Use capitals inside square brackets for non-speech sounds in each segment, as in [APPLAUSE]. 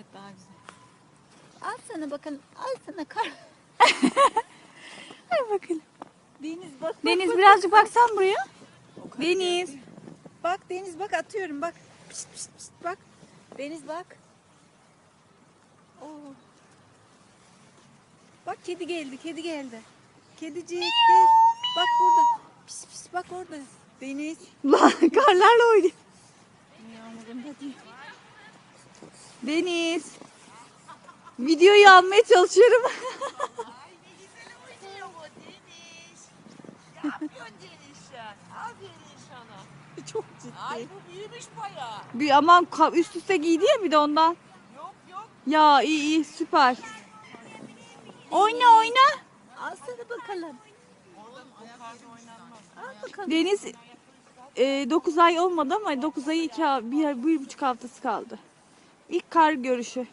Evet daha güzel. Al sana bakalım. Al sana kar. [LAUGHS] Hay bakalım. Deniz bak. bak, Deniz bak, birazcık baksan buraya. Deniz. Bak Deniz bak atıyorum bak. Pişt, pişt, pişt, bak. Deniz bak. Oo. Bak kedi geldi kedi geldi. Kedicik gel. Bak burada. Pis pis bak orada. Deniz. Karlarla oynuyor. Yağmurun değil. Deniz. Videoyu almaya çalışıyorum. Ay ne güzel oynuyor bu Deniz. Ne yapıyorsun Deniz sen? Aferin sana. Çok ciddi. Ay bu büyümüş bayağı. Bir aman ka- üst üste giydi ya bir de ondan. Yok yok. Ya iyi iyi süper. Oyna oyna. Al sana bakalım. Al bakalım. Deniz 9 ay olmadı ama 9 ayı 2 bir, bir buçuk haftası kaldı. İlk kar görüşü.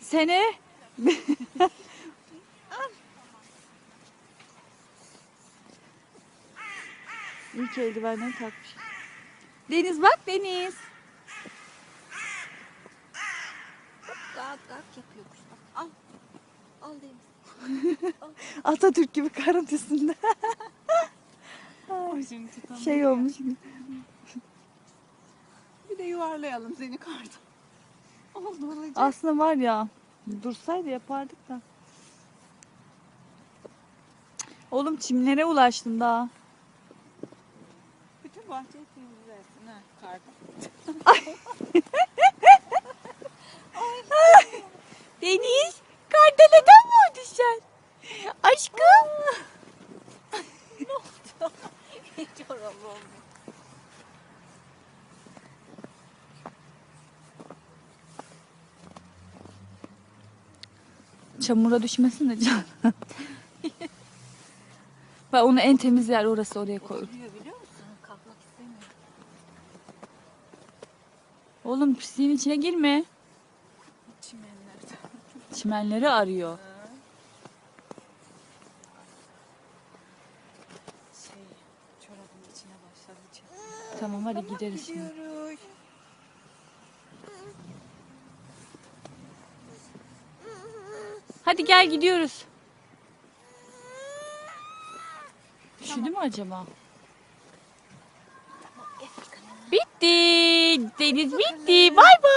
Sene [LAUGHS] İlk eldivenleri takmış. Deniz bak Deniz. Gak gak yapıyor kuş bak. Al. Al Deniz. [LAUGHS] Atatürk gibi karın üstünde. Şey olmuş. Bir de yuvarlayalım seni kardan. Oldu olacak. Aslında var ya dursaydı yapardık da. Oğlum çimlere ulaştım daha. Bütün bahçeyi temizlersin ha [LAUGHS] kardan. Deniz, kardeleden mi o düşer? Aşkım. [LAUGHS] Hiç oralı olmuyor. Çamura düşmesin de can. [LAUGHS] Bak onu en temiz yer orası oraya koy. Oturuyor biliyor musun? Kalkmak istemiyor. Oğlum pisliğin içine girme. Çimenlerde. Çimenleri arıyor. Şey, çorabın içine başladı. Tamam hadi gideriz şimdi. Hadi gel gidiyoruz. Üşüdü mü acaba? Bitti. Deniz bitti. Bay bay.